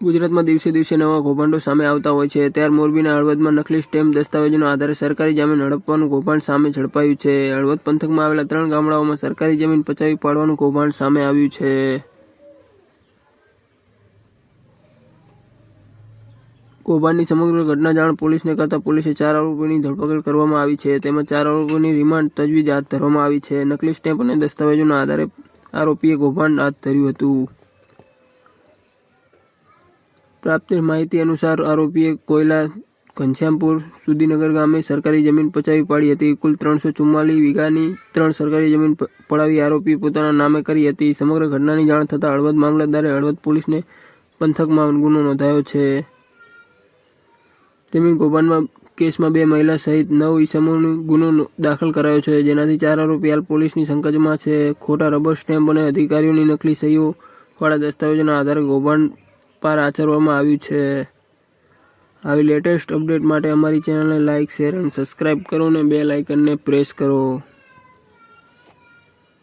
ગુજરાતમાં દિવસે દિવસે નવા કૌભાંડો સામે આવતા હોય છે. ત્યારે મોરબીના હળવદમાં નકલી સ્ટેમ્પ દસ્તાવેજોના આધારે સરકારી જમીન હડપવાનું કૌભાંડ સામે ઝડપાયું છે. હળવદ પંથકમાં આવેલા ત્રણ ગામડાઓમાં સરકારી જમીન પચાવી પાડવાનું કૌભાંડ સામે આવ્યું છે. કૌભાંડની સમગ્ર ઘટના જાણ પોલીસને કરતા પોલીસે ચાર આરોપીની ધરપકડ કરવામાં આવી છે. તેમજ ચાર આરોપીની રિમાન્ડ તજવીજ હાથ ધરવામાં આવી છે. નકલી સ્ટેમ્પ અને દસ્તાવેજોના આધારે આરોપીએ કૌભાંડ હાથ ધર્યું હતું. પ્રાપ્ત માહિતી અનુસાર આરોપીએ કોયલા ઘનશ્યામપુર સુધીનગર ગામે સરકારી જમીન પચાવી પાડી હતી. કુલ ત્રણસો ચુમ્માલીસ વીઘાની ત્રણ સરકારી જમીન પડાવી આરોપી પોતાના નામે કરી હતી. સમગ્ર ઘટનાની જાણ થતાં હળવદ મામલતદારે હળવદ પોલીસને પંથકમાં ગુનો નોંધાયો છે. તેમની કૌભાંડમાં કેસમાં બે મહિલા સહિત નવ ઈસમોનો ગુનો દાખલ કરાયો છે. જેનાથી ચાર આરોપી હાલ પોલીસની સંકજમાં છે. ખોટા રબર સ્ટેમ્પ અને અધિકારીઓની નકલી સહીઓવાળા દસ્તાવેજોના આધારે કૌભાંડ પાર આચરવામાં આવ્યું છે. આવી લેટેસ્ટ અપડેટ માટે અમારી ચેનલને લાઇક શેર અને સબસ્ક્રાઇબ કરો અને બે લાઇકનને પ્રેસ કરો.